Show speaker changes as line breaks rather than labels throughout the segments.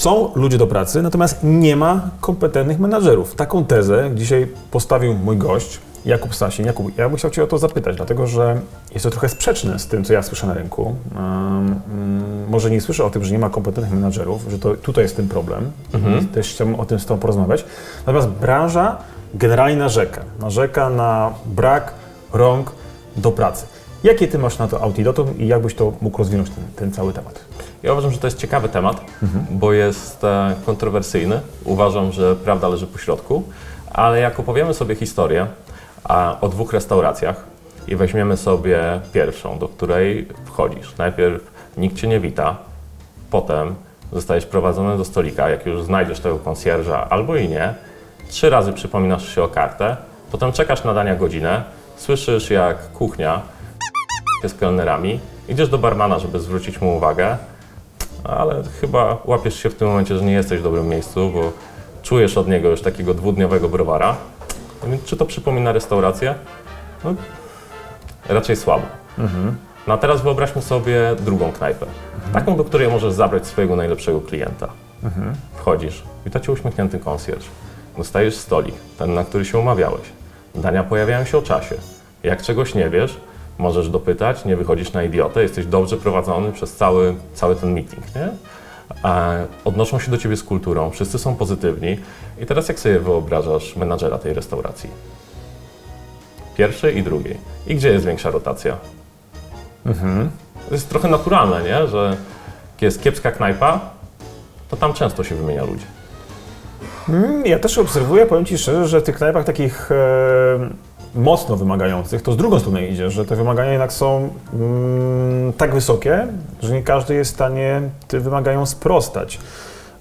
są ludzie do pracy, natomiast nie ma kompetentnych menadżerów. Taką tezę dzisiaj postawił mój gość, Jakub Sasin. Jakub, ja bym chciał Cię o to zapytać, dlatego że jest to trochę sprzeczne z tym, co ja słyszę na rynku. Um, może nie słyszę o tym, że nie ma kompetentnych menadżerów, że to tutaj jest ten problem. Mhm. Też chciałbym o tym z Tobą porozmawiać. Natomiast branża generalnie narzeka. Narzeka na brak rąk do pracy. Jakie Ty masz na to antidotum i jak byś to mógł rozwinąć ten, ten cały temat?
Ja uważam, że to jest ciekawy temat, mhm. bo jest e, kontrowersyjny. Uważam, że prawda leży po środku, ale jak opowiemy sobie historię o dwóch restauracjach i weźmiemy sobie pierwszą, do której wchodzisz. Najpierw nikt cię nie wita, potem zostajesz prowadzony do stolika, jak już znajdziesz tego konsjerża albo i nie, trzy razy przypominasz się o kartę, potem czekasz na dania godzinę, słyszysz jak kuchnia z kelnerami, idziesz do barmana, żeby zwrócić mu uwagę, ale chyba łapiesz się w tym momencie, że nie jesteś w dobrym miejscu, bo czujesz od niego już takiego dwudniowego browara. Więc czy to przypomina restaurację? No, raczej słabo. Mhm. No a teraz wyobraźmy sobie drugą knajpę. Mhm. Taką, do której możesz zabrać swojego najlepszego klienta. Mhm. Wchodzisz, wita cię uśmiechnięty konsjerż. Dostajesz stolik, ten, na który się umawiałeś. Dania pojawiają się o czasie. Jak czegoś nie wiesz, możesz dopytać, nie wychodzisz na idiotę, jesteś dobrze prowadzony przez cały, cały ten meeting. Nie? odnoszą się do ciebie z kulturą, wszyscy są pozytywni. I teraz jak sobie wyobrażasz menadżera tej restauracji? Pierwszej i drugiej. I gdzie jest większa rotacja? Mhm. To jest trochę naturalne, nie? że jest kiepska knajpa, to tam często się wymienia ludzi.
Mm, ja też obserwuję, powiem Ci szczerze, że w tych knajpach takich e, mocno wymagających, to z drugą stronę idzie, że te wymagania jednak są mm, tak wysokie, że nie każdy jest w stanie tym wymaganiom sprostać.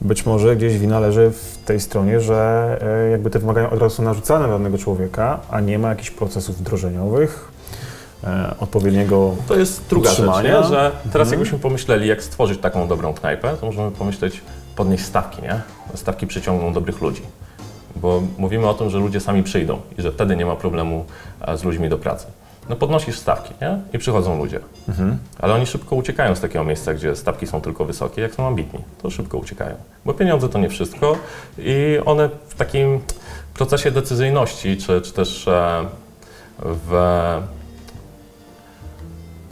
Być może gdzieś wina leży w tej stronie, że e, jakby te wymagania od razu są narzucane na danego człowieka, a nie ma jakichś procesów wdrożeniowych, e, odpowiedniego
To jest druga rzecz, nie? że teraz mhm. jakbyśmy pomyśleli, jak stworzyć taką dobrą knajpę, to możemy pomyśleć, podnieść stawki, nie? Stawki przyciągną dobrych ludzi bo mówimy o tym, że ludzie sami przyjdą i że wtedy nie ma problemu e, z ludźmi do pracy. No podnosisz stawki, nie? I przychodzą ludzie. Mhm. Ale oni szybko uciekają z takiego miejsca, gdzie stawki są tylko wysokie, jak są ambitni. To szybko uciekają. Bo pieniądze to nie wszystko i one w takim procesie decyzyjności, czy, czy też e, w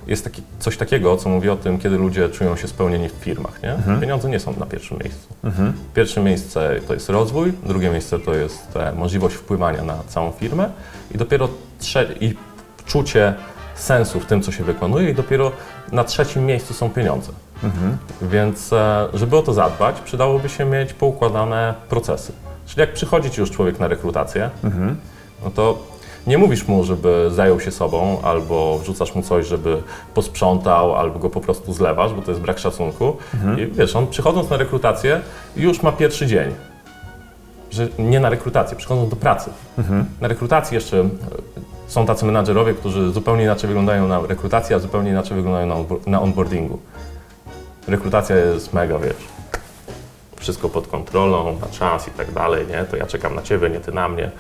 jest taki, coś takiego, co mówi o tym, kiedy ludzie czują się spełnieni w firmach. Nie? Mhm. Pieniądze nie są na pierwszym miejscu. Mhm. Pierwsze miejsce to jest rozwój, drugie miejsce to jest e, możliwość wpływania na całą firmę i dopiero i czucie sensu w tym, co się wykonuje i dopiero na trzecim miejscu są pieniądze. Mhm. Więc e, żeby o to zadbać, przydałoby się mieć poukładane procesy. Czyli jak przychodzi ci już człowiek na rekrutację, mhm. no to nie mówisz mu, żeby zajął się sobą, albo wrzucasz mu coś, żeby posprzątał, albo go po prostu zlewasz, bo to jest brak szacunku. Mhm. I wiesz, on przychodząc na rekrutację, już ma pierwszy dzień. Że nie na rekrutację, przychodząc do pracy. Mhm. Na rekrutacji jeszcze e, są tacy menadżerowie, którzy zupełnie inaczej wyglądają na rekrutacji, a zupełnie inaczej wyglądają na onboardingu. Rekrutacja jest mega, wiesz, wszystko pod kontrolą, na czas i tak dalej, nie? To ja czekam na ciebie, nie ty na mnie.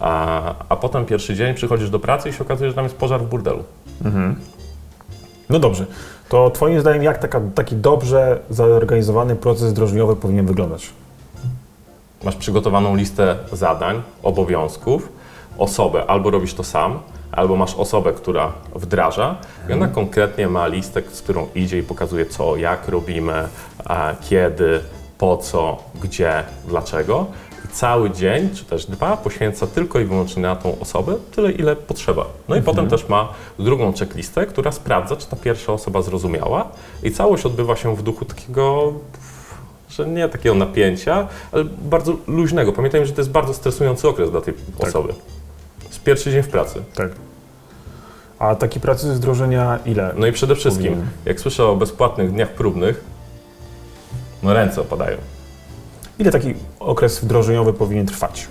A, a potem pierwszy dzień przychodzisz do pracy i się okazuje, że tam jest pożar w burdelu. Mhm.
No dobrze. To Twoim zdaniem, jak taka, taki dobrze zorganizowany proces wdrożeniowy powinien wyglądać?
Masz przygotowaną listę zadań, obowiązków, osobę, albo robisz to sam, albo masz osobę, która wdraża i ona mhm. konkretnie ma listę, z którą idzie i pokazuje co, jak robimy, kiedy, po co, gdzie, dlaczego cały dzień, czy też dwa, poświęca tylko i wyłącznie na tą osobę, tyle ile potrzeba. No i mhm. potem też ma drugą checklistę, która sprawdza, czy ta pierwsza osoba zrozumiała i całość odbywa się w duchu takiego że nie takiego napięcia, ale bardzo luźnego. Pamiętajmy, że to jest bardzo stresujący okres dla tej tak. osoby. Z pierwszy dzień w pracy.
Tak. A taki pracy wdrożenia ile?
No i przede wszystkim, powinien? jak słyszę o bezpłatnych dniach próbnych, no ręce opadają.
Ile taki okres wdrożeniowy powinien trwać?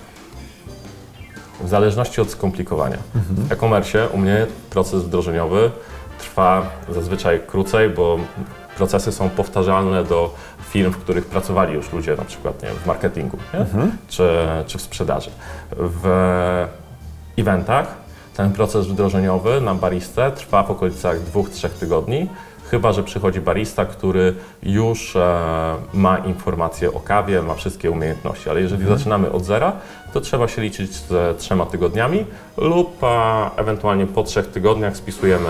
W zależności od skomplikowania. Mhm. W e-commerce u mnie proces wdrożeniowy trwa zazwyczaj krócej, bo procesy są powtarzalne do firm, w których pracowali już ludzie, na przykład nie wiem, w marketingu mhm. czy, czy w sprzedaży. W eventach ten proces wdrożeniowy na baristę trwa w okolicach 2-3 tygodni, Chyba, że przychodzi barista, który już e, ma informacje o kawie, ma wszystkie umiejętności, ale jeżeli zaczynamy od zera, to trzeba się liczyć z trzema tygodniami lub e, ewentualnie po trzech tygodniach spisujemy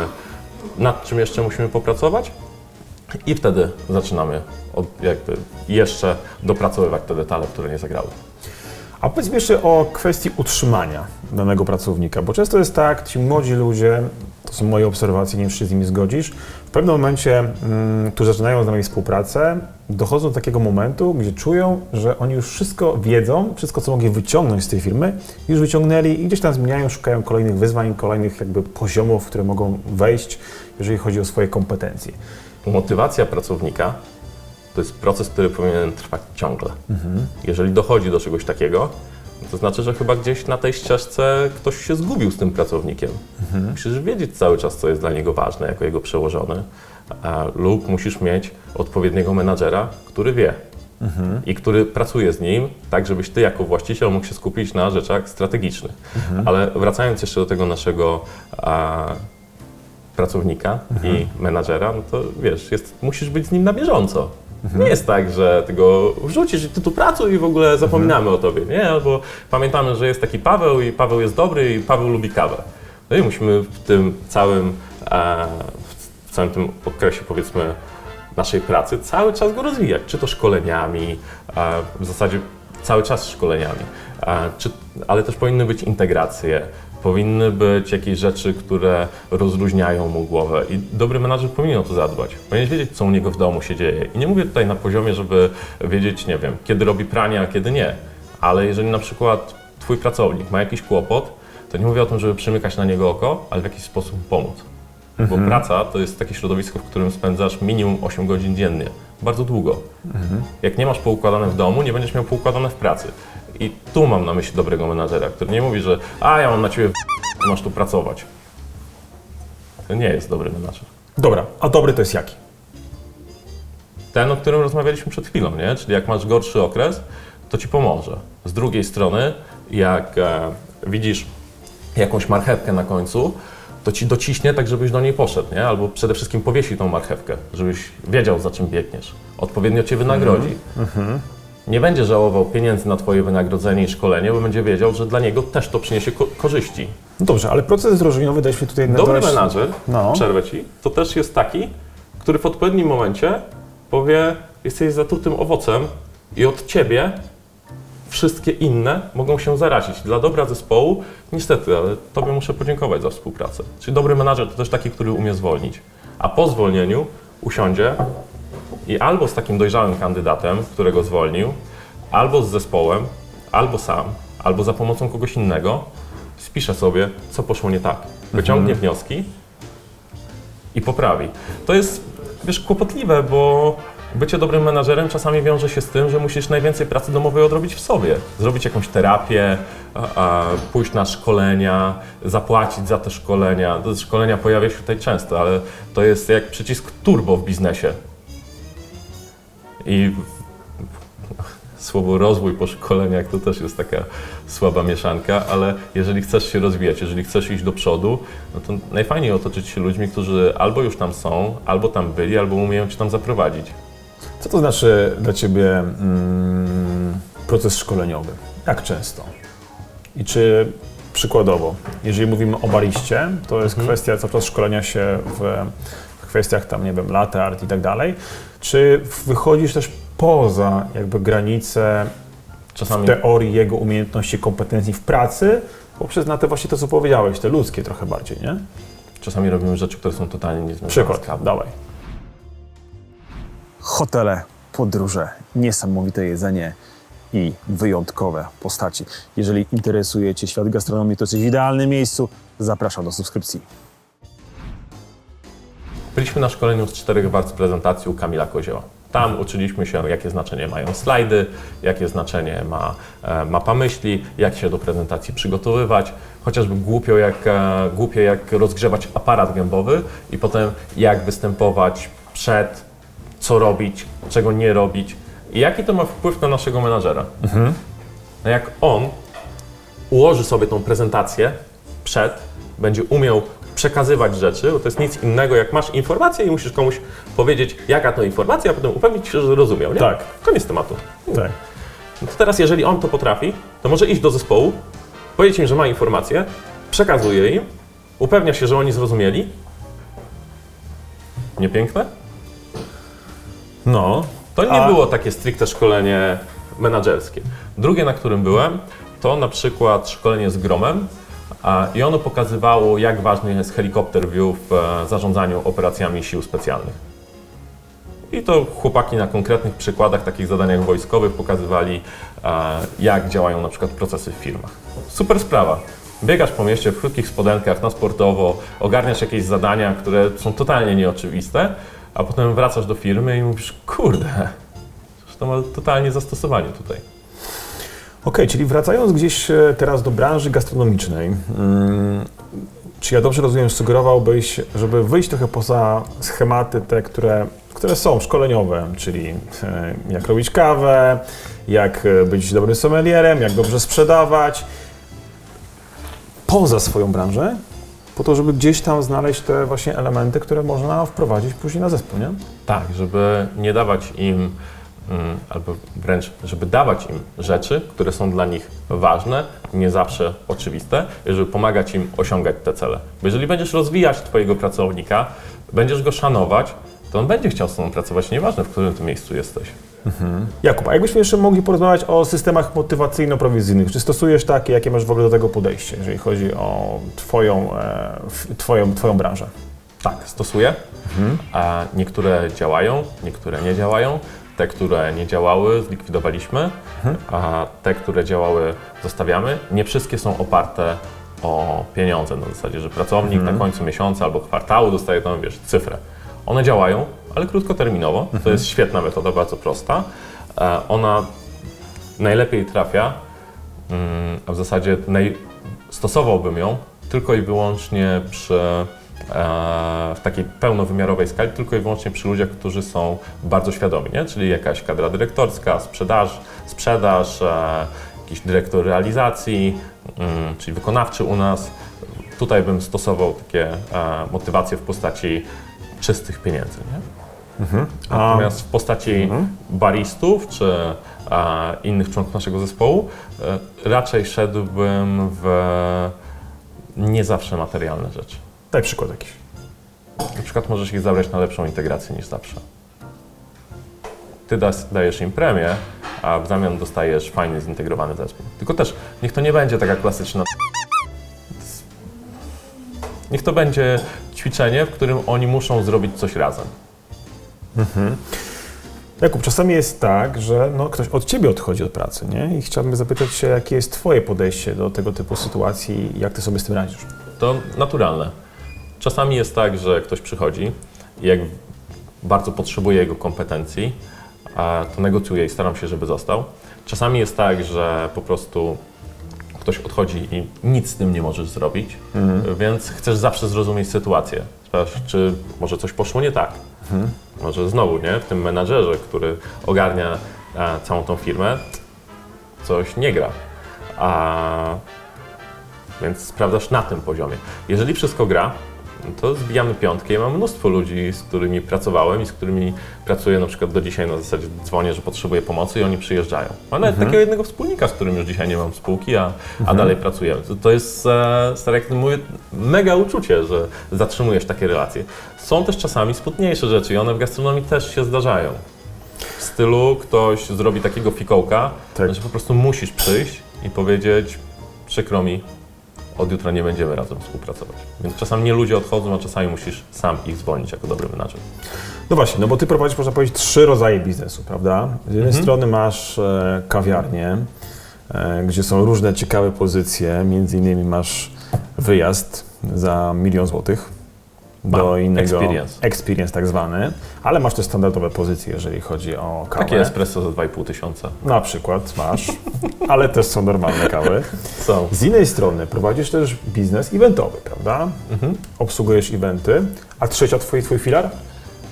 nad czym jeszcze musimy popracować i wtedy zaczynamy od, jakby jeszcze dopracowywać te detale, które nie zagrały.
A powiedz mi jeszcze o kwestii utrzymania danego pracownika, bo często jest tak, ci młodzi ludzie, to są moje obserwacje, nie wiem, czy się z nimi zgodzisz, w pewnym momencie, mm, którzy zaczynają z nami współpracę, dochodzą do takiego momentu, gdzie czują, że oni już wszystko wiedzą, wszystko, co mogli wyciągnąć z tej firmy, już wyciągnęli i gdzieś tam zmieniają, szukają kolejnych wyzwań, kolejnych jakby poziomów, w które mogą wejść, jeżeli chodzi o swoje kompetencje.
Motywacja pracownika to jest proces, który powinien trwać ciągle. Jeżeli dochodzi do czegoś takiego, to znaczy, że chyba gdzieś na tej ścieżce ktoś się zgubił z tym pracownikiem. Musisz wiedzieć cały czas, co jest dla niego ważne, jako jego przełożony, a, lub musisz mieć odpowiedniego menadżera, który wie i który pracuje z nim, tak żebyś ty jako właściciel mógł się skupić na rzeczach strategicznych. Ale wracając jeszcze do tego naszego a, pracownika i menadżera, no to wiesz, jest, musisz być z nim na bieżąco. Nie jest tak, że ty go wrzucisz i ty tu pracuj i w ogóle zapominamy o tobie, nie? Albo pamiętamy, że jest taki Paweł i Paweł jest dobry i Paweł lubi kawę. No i musimy w tym całym, e, w całym tym okresie powiedzmy naszej pracy cały czas go rozwijać, czy to szkoleniami, e, w zasadzie cały czas szkoleniami, e, czy, ale też powinny być integracje, powinny być jakieś rzeczy, które rozluźniają mu głowę i dobry menadżer powinien o to zadbać. Powinien wiedzieć, co u niego w domu się dzieje. I nie mówię tutaj na poziomie, żeby wiedzieć, nie wiem, kiedy robi pranie, a kiedy nie, ale jeżeli na przykład twój pracownik ma jakiś kłopot, to nie mówię o tym, żeby przymykać na niego oko, ale w jakiś sposób pomóc. Bo praca to jest takie środowisko, w którym spędzasz minimum 8 godzin dziennie. Bardzo długo. Jak nie masz poukładane w domu, nie będziesz miał poukładane w pracy. I tu mam na myśli dobrego menadżera, który nie mówi, że a ja mam na ciebie w- masz tu pracować. To nie jest dobry menadżer.
Dobra, a dobry to jest jaki?
Ten, o którym rozmawialiśmy przed chwilą, nie? Czyli jak masz gorszy okres, to ci pomoże. Z drugiej strony, jak e, widzisz jakąś marchewkę na końcu, to ci dociśnie tak, żebyś do niej poszedł, nie? Albo przede wszystkim powiesi tą marchewkę, żebyś wiedział, za czym biegniesz. Odpowiednio cię wynagrodzi. Nie będzie żałował pieniędzy na twoje wynagrodzenie i szkolenie, bo będzie wiedział, że dla niego też to przyniesie ko- korzyści.
No dobrze, ale proces wdrożeniowy daliśmy tutaj na
Dobry
dość-
menadżer,
No.
przerwę ci, to też jest taki, który w odpowiednim momencie powie, jesteś zatrutym owocem i od ciebie wszystkie inne mogą się zarazić. Dla dobra zespołu, niestety, ale tobie muszę podziękować za współpracę. Czyli dobry menadżer to też taki, który umie zwolnić. A po zwolnieniu usiądzie i albo z takim dojrzałym kandydatem, którego zwolnił, albo z zespołem, albo sam, albo za pomocą kogoś innego, spisze sobie, co poszło nie tak. Wyciągnie wnioski i poprawi. To jest, wiesz, kłopotliwe, bo bycie dobrym menadżerem czasami wiąże się z tym, że musisz najwięcej pracy domowej odrobić w sobie. Zrobić jakąś terapię, pójść na szkolenia, zapłacić za te szkolenia. Te szkolenia pojawia się tutaj często, ale to jest jak przycisk turbo w biznesie. I słowo rozwój po szkoleniach to też jest taka słaba mieszanka, ale jeżeli chcesz się rozwijać, jeżeli chcesz iść do przodu, no to najfajniej otoczyć się ludźmi, którzy albo już tam są, albo tam byli, albo umieją cię tam zaprowadzić.
Co to znaczy dla Ciebie mm, proces szkoleniowy? Jak często? I czy przykładowo, jeżeli mówimy o bariście, to jest kwestia cały czas szkolenia się w, w kwestiach tam, nie wiem, latte art i tak dalej, czy wychodzisz też poza jakby granice
Czasami
teorii jego umiejętności, kompetencji w pracy, poprzez na te właśnie to, co powiedziałeś, te ludzkie trochę bardziej, nie?
Czasami robimy rzeczy, które są totalnie niezwiązane z
Przykład,
kawą.
dawaj.
hotele, podróże, niesamowite jedzenie i wyjątkowe postaci. Jeżeli interesuje Cię świat gastronomii, to jesteś w idealnym miejscu. Zapraszam do subskrypcji.
Byliśmy na szkoleniu z czterech warstw prezentacji u Kamila Kozioła. Tam uczyliśmy się, jakie znaczenie mają slajdy, jakie znaczenie ma e, mapa myśli, jak się do prezentacji przygotowywać, chociażby głupio jak, e, głupie jak rozgrzewać aparat gębowy i potem jak występować przed, co robić, czego nie robić i jaki to ma wpływ na naszego menadżera. No jak on ułoży sobie tą prezentację przed, będzie umiał przekazywać rzeczy, bo to jest nic innego, jak masz informację i musisz komuś powiedzieć, jaka to informacja, a potem upewnić się, że zrozumiał, nie?
Tak.
Koniec tematu.
Tak.
No to teraz, jeżeli on to potrafi, to może iść do zespołu, powiedzieć im, że ma informację, przekazuje im, upewnia się, że oni zrozumieli. Niepiękne?
No,
To nie
A-
było takie stricte szkolenie menedżerskie. Drugie, na którym byłem, to na przykład szkolenie z Gromem i ono pokazywało, jak ważny jest helikopter view w e, zarządzaniu operacjami sił specjalnych. I to chłopaki na konkretnych przykładach, takich zadaniach wojskowych pokazywali, e, jak działają na przykład procesy w firmach. Super sprawa. Biegasz po mieście w krótkich spodenkach na sportowo, ogarniasz jakieś zadania, które są totalnie nieoczywiste, a potem wracasz do firmy i mówisz, kurde, to ma totalnie zastosowanie tutaj.
Okej, czyli wracając gdzieś e, teraz do branży gastronomicznej, mm, czy ja dobrze rozumiem, sugerowałbyś, żeby wyjść trochę poza schematy te, które, które są szkoleniowe, czyli e, jak robić kawę, jak e, być dobrym sommelierem, jak dobrze sprzedawać, poza swoją branżę, po to, żeby gdzieś tam znaleźć te właśnie elementy, które można wprowadzić później na zespół, nie?
Tak, żeby nie dawać im, albo wręcz, żeby dawać im rzeczy, które są dla nich ważne, nie zawsze oczywiste, i żeby pomagać im osiągać te cele. Bo jeżeli będziesz rozwijać Twojego pracownika, będziesz go szanować, to on będzie chciał z Tobą pracować, nieważne w którym Ty miejscu jesteś.
Jakub, a jakbyśmy jeszcze mogli porozmawiać o systemach motywacyjno-prowizyjnych. Czy stosujesz takie, jakie masz w ogóle do tego podejście, jeżeli chodzi o twoją, e, twoją, twoją branżę?
Tak, stosuję. A niektóre działają, niektóre nie działają. Te, które nie działały, zlikwidowaliśmy, a te, które działały, zostawiamy. Nie wszystkie są oparte o pieniądze, na zasadzie, że pracownik na końcu miesiąca albo kwartału dostaje tam, wiesz, cyfrę. One działają, ale krótkoterminowo. To jest świetna metoda, bardzo prosta. E, Ona najlepiej trafia, mm, a w zasadzie stosowałbym ją tylko i wyłącznie przy w takiej pełnowymiarowej skali, tylko i wyłącznie przy ludziach, którzy są bardzo świadomi, nie? czyli jakaś kadra dyrektorska, sprzedaż, sprzedaż e, jakiś dyrektor realizacji, mm, czyli wykonawczy u nas. Tutaj bym stosował takie e, motywacje w postaci czystych pieniędzy. Nie?
A,
Natomiast w postaci baristów czy e, innych członków naszego zespołu e, raczej szedłbym w nie zawsze materialne rzeczy.
Daj przykład jakiś.
Na przykład możesz ich zabrać na lepszą integrację niż zawsze. Ty das, dajesz im premię, a w zamian dostajesz fajny, zintegrowany zespół. Tylko też niech to nie będzie taka klasyczna. Niech to będzie ćwiczenie, w którym oni muszą zrobić coś razem.
Jakub, czasami jest tak, że no, ktoś od ciebie odchodzi od pracy, nie? I chciałbym zapytać się, jakie jest twoje podejście do tego typu sytuacji i jak ty sobie z tym radzisz?
To naturalne. Czasami jest tak, że ktoś przychodzi i jak bardzo potrzebuje jego kompetencji, to negocjuję i staram się, żeby został. Czasami jest tak, że po prostu ktoś odchodzi i nic z tym nie możesz zrobić, więc chcesz zawsze zrozumieć sytuację. Sprawdź, czy może coś poszło nie tak. Może znowu, nie? W tym menadżerze, który ogarnia e, całą tą firmę, coś nie gra. A więc sprawdzasz na tym poziomie. Jeżeli wszystko gra, to zbijamy piątkę. Ja mam mnóstwo ludzi, z którymi pracowałem i z którymi pracuję na przykład do dzisiaj na zasadzie dzwonię, że potrzebuję pomocy i oni przyjeżdżają. Mam nawet takiego jednego wspólnika, z którym już dzisiaj nie mam spółki, a, a dalej pracujemy. To, to jest, e, stary, jak mówię, mega uczucie, że zatrzymujesz takie relacje. Są też czasami smutniejsze rzeczy i one w gastronomii też się zdarzają. W stylu ktoś zrobi takiego fikołka,
Tak.
że po prostu musisz przyjść i powiedzieć przykro mi, od jutra nie będziemy razem współpracować. Więc czasami nie ludzie odchodzą, a czasami musisz sam ich zwolnić jako dobry menadżer.
No właśnie, no bo ty prowadzisz, można powiedzieć, trzy rodzaje biznesu, prawda? Z jednej strony masz e, kawiarnię, e, gdzie są różne ciekawe pozycje, między innymi masz wyjazd za milion złotych do innego...
experience.
Experience tak zwany, ale masz też standardowe pozycje, jeżeli chodzi o kawę.
Takie espresso za 2,5 tysiąca.
Na przykład masz, ale też są normalne kawy.
Są.
Z innej strony prowadzisz też biznes eventowy, prawda? Obsługujesz eventy. A trzecia twój, twój filar?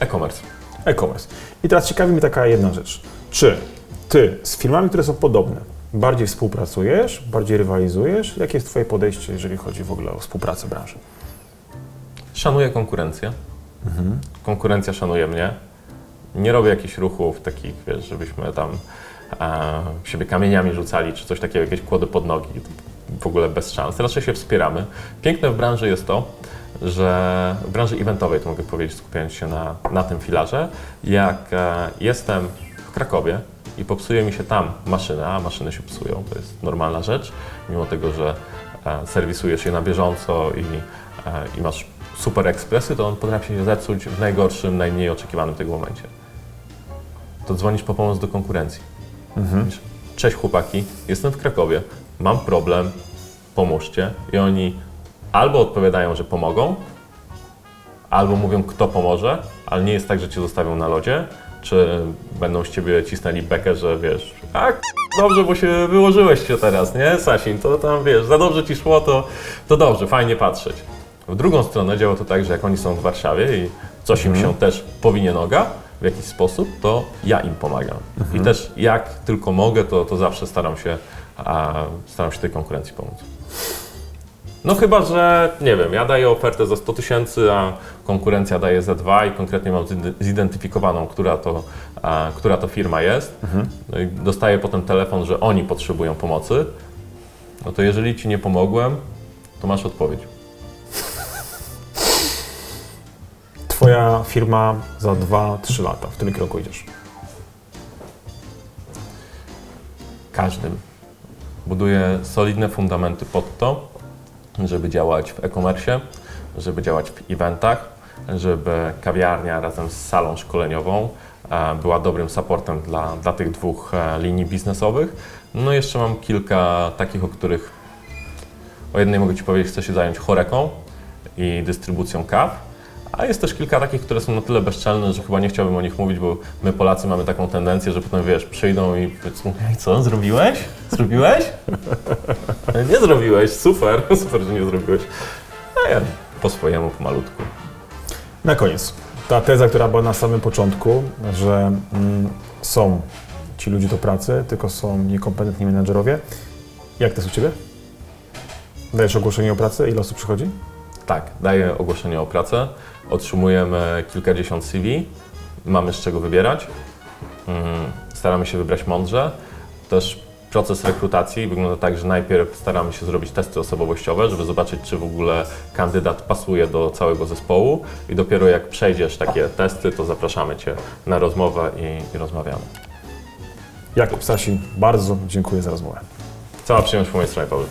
E-commerce.
E-commerce. I teraz ciekawi mnie taka jedna rzecz. Czy ty z firmami, które są podobne, bardziej współpracujesz, bardziej rywalizujesz? Jakie jest twoje podejście, jeżeli chodzi w ogóle o współpracę branży?
Szanuję konkurencję. Konkurencja szanuje mnie. Nie robię jakichś ruchów takich, wiesz, żebyśmy tam e, siebie kamieniami rzucali, czy coś takiego, jakieś kłody pod nogi. W ogóle bez szans. Raczej się wspieramy. Piękne w branży jest to, że w branży eventowej, to mogę powiedzieć, skupiając się na, na tym filarze, jak e, jestem w Krakowie i popsuje mi się tam maszyna, a maszyny się psują, to jest normalna rzecz, mimo tego, że e, serwisujesz je na bieżąco i, e, i masz super ekspresy, to on potrafi się zepsuć w najgorszym, najmniej oczekiwanym tego momencie. To dzwonisz po pomoc do konkurencji. Mówisz, Cześć chłopaki, jestem w Krakowie, mam problem, pomóżcie. I oni albo odpowiadają, że pomogą, albo mówią, kto pomoże, ale nie jest tak, że cię zostawią na lodzie, czy będą z ciebie cisnęli bekę, że wiesz, a dobrze, bo się wyłożyłeś się teraz, nie, Sasin, to tam wiesz, za dobrze ci szło, to, to dobrze, fajnie patrzeć. W drugą stronę działa to tak, że jak oni są w Warszawie i coś im się też powinie noga w jakiś sposób, to ja im pomagam. I też jak tylko mogę, to, to zawsze staram się, a, staram się tej konkurencji pomóc. No chyba, że nie wiem, ja daję ofertę za 100 tysięcy, a konkurencja daje za 2 i konkretnie mam zide- zidentyfikowaną, która to, a, która to firma jest. No i dostaję potem telefon, że oni potrzebują pomocy. No to jeżeli ci nie pomogłem, to masz odpowiedź.
Twoja firma za 2-3 lata, w którym kierunku idziesz?
Każdym. Buduję solidne fundamenty pod to, żeby działać w e-commerce, żeby działać w eventach, żeby kawiarnia razem z salą szkoleniową e, była dobrym supportem dla, dla tych dwóch e, linii biznesowych. No jeszcze mam kilka takich, o których o jednej mogę Ci powiedzieć, chcę się zająć choreką i dystrybucją kaw. A jest też kilka takich, które są na tyle bezczelne, że chyba nie chciałbym o nich mówić, bo my Polacy mamy taką tendencję, że potem wiesz, przyjdą i powiedzą, "Ej, co, zrobiłeś? Zrobiłeś? nie zrobiłeś, super, super, że nie zrobiłeś. A ja po swojemu, pomalutku.
Na koniec, ta teza, która była na samym początku, że mm, są ci ludzie do pracy, tylko są niekompetentni menedżerowie. Jak to jest u Ciebie? Dajesz ogłoszenie o pracę? Ile osób przychodzi?
Tak, daję ogłoszenie o pracę, otrzymujemy kilkadziesiąt CV, mamy z czego wybierać. Mm, Staramy się wybrać mądrze. Też proces rekrutacji wygląda tak, że najpierw staramy się zrobić testy osobowościowe, żeby zobaczyć, czy w ogóle kandydat pasuje do całego zespołu i dopiero jak przejdziesz takie testy, to zapraszamy Cię na rozmowę i, i rozmawiamy.
Jakub Sasin, bardzo dziękuję za rozmowę.
Cała przyjemność po mojej stronie, Paweł.